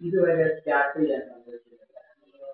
ഇതുവരെ സ്റ്റാർട്ട് ചെയ്യാൻ സമ്മതിച്ചിട്ടില്ല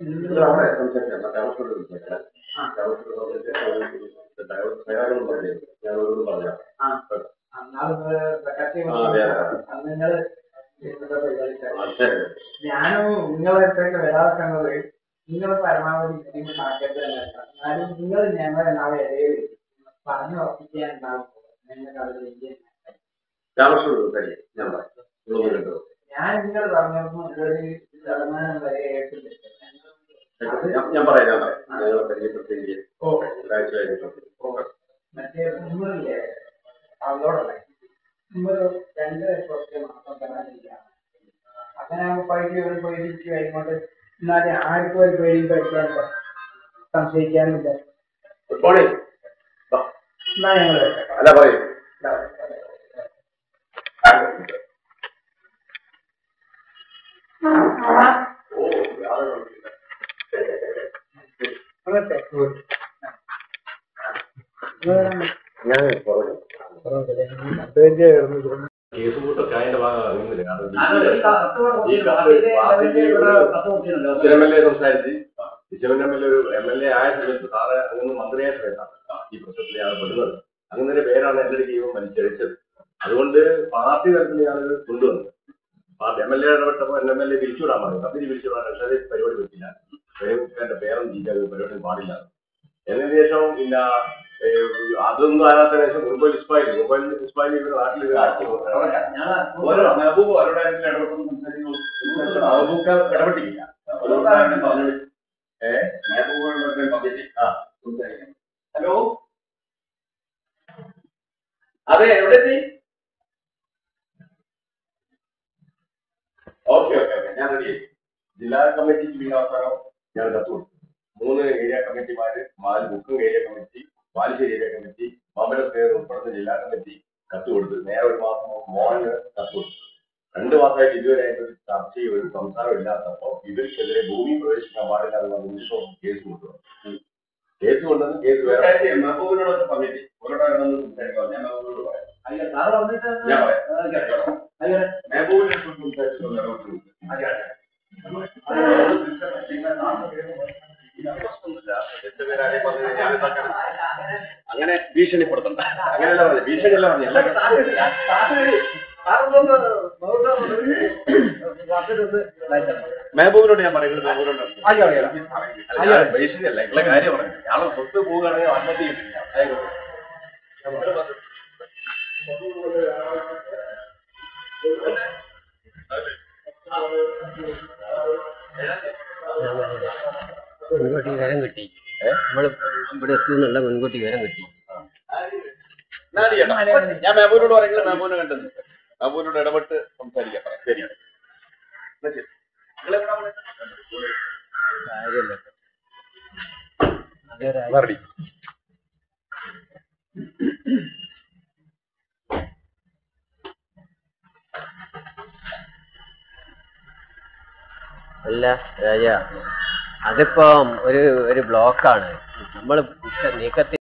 സംസാരിക്കും സംസാരിക്കാം സംസാരിക്കാം ഞാനും നിങ്ങളെ വരാറുള്ളത് നിങ്ങൾ പരമാവധി നിങ്ങൾ മാറ്റരുത് എന്നാലും നിങ്ങൾ ഞങ്ങളെ നാളെ ഇടയിൽ പറഞ്ഞു ഉറപ്പിക്കാൻ ഞാൻ നിങ്ങൾ പറഞ്ഞപ്പോൾ ഒരു ഞാൻ- പറയാം ഞാൻ പറയാം ഞങ്ങളെ പരിചയപ്പെടുത്തി ഓ. ഒരാഴ്ച കഴിഞ്ഞിട്ടുണ്ട്. ഓ മറ്റേ ഉമ്മറില്ലേ അവളോടല്ലേ? ഉമ്മർ രണ്ട് കുറച്ച് മാസം തരാനില്ല അങ്ങനെ ആകുമ്പോൾ പൈസ ഒരു പേടിച്ച് കഴിഞ്ഞോണ്ട് എന്നാലും ആർക്കും ഒരു പേടിയും കഴിക്കാൻ സംശയിക്കാനില്ല ഗുഡ് മോർണിംഗ് എന്നാ ഞങ്ങൾ അല്ല പറയൂ. ഞാൻ പറഞ്ഞു കേസ് കൂട്ടൊക്കെ അതിന്റെ ഭാഗമാകുന്നില്ല എം എൽ എ സംസാരിച്ച് ശിവൻ എം എൽ എ ഒരു എം എൽ എ ആയ സമയത്ത് സാറ് അങ്ങനെ മന്ത്രിയായ സമയത്താണ് ഈ പ്രശ്നത്തിലാണ് പെടുന്നത്. അങ്ങനെ ഒരു പേരാണ് എന്റെ ജീവൻ വലിച്ചഴിച്ചത് അതുകൊണ്ട് പാർട്ടി തരത്തിൽ ഞാനത് കൊണ്ടുവന്നു എം എൽ എ ഇടപെട്ടപ്പോൾ എം എൽ എ വിളിച്ചുവിടാൻ പറഞ്ഞു. കമ്പനി വിളിച്ചുവിടാൻ പരിപാടി പറ്റില്ല എന്റെ പേരും ജീവിക്കാൻ പരിപാടി പാടില്ല. എന്നതിന് ശേഷം പിന്നെ ഏഹ്, അതൊന്നും ആകാത്തതിന് ശേഷം മൊബൈൽ ഇസ്മായിൽ. മൊബൈൽ ഇസ്മായിൽ ഇവരുടെ നാട്ടിൽ ഓരോ മെഹബൂബ് അവരുടെ മെഹബൂബ് ഇടപെട്ടില്ല ഹലോ? അതെ എവിടെ എത്തി ഓക്കെ ഓക്കെ ഓക്കെ. ഞാൻ റെഡി ജില്ലാ കമ്മിറ്റിക്ക് അവസാനം. ഞാൻ കത്ത് കൊടുത്തു മൂന്ന് ഏരിയ കമ്മിറ്റിമാര് മാൽ ബുക്കും area committee Balussery area committee മാമ്പലത്തേർ ഉൾപ്പെടുന്ന ജില്ലാ കമ്മിറ്റി കത്ത് കൊടുത്തു നേരെ ഒരു മാസം മോഹന് കത്ത് കൊടുത്തു. രണ്ട് മാസമായിട്ട് ഇതുവരെ അതിനൊരു ചർച്ചയോ ഒരു സംസാരം ഇല്ലാത്തപ്പോ ഇവർക്കെതിരെ ഭൂമി പ്രവേശിക്കാൻ പാടില്ല എന്നുള്ള നിമിഷം കേസ് കൊണ്ടുവന്നു കേസ് കൊണ്ടുവന്ന് കേസ് വേറെ മെഹബൂബിനോടൊക്കെ പറഞ്ഞിട്ട് ഓരോടെ സംസാരിക്കാം. ഞാൻ മെഹബൂബിനോട് പറയാം. അല്ല സാറ് വന്നിട്ട് ഞാൻ പറയാം. മെഹബൂബിനെ സംസാരിച്ചു അങ്ങനെ ഭീഷണിപ്പെടുത്തണ്ട. അങ്ങനെയല്ല പറഞ്ഞു ഭീഷണിയല്ല പറഞ്ഞു എല്ലാ മെഹബൂബിനോട് ഞാൻ പറയുന്നത് മെഹബൂബിനോട് അല്ല ഭീഷണിയല്ല നിങ്ങളെ കാര്യം പറഞ്ഞു. ഇയാളെ സ്വത്ത് പോവുകയാണെങ്കിൽ ആത്മഹത്യ ആയിക്കോട്ടെ. മുൻകൂട്ടി വിവരം കിട്ടി നമ്മൾ ഇവിടെ എത്തുന്നുള്ള മുൻകൂട്ടി വിവരം കിട്ടി ഞാൻ മെഹബൂബിനോട് പറയുന്നത് മേബൂനെ കണ്ടത് മെഹബൂബിനോട് ഇടപെട്ട് സംസാരിക്കാം. ശരി. കാര്യമല്ല മറുപടി. അല്ല രാജ. അതിപ്പം ഒരു ഒരു ബ്ലോക്കാണ്. നമ്മൾ നീക്കത്തിൽ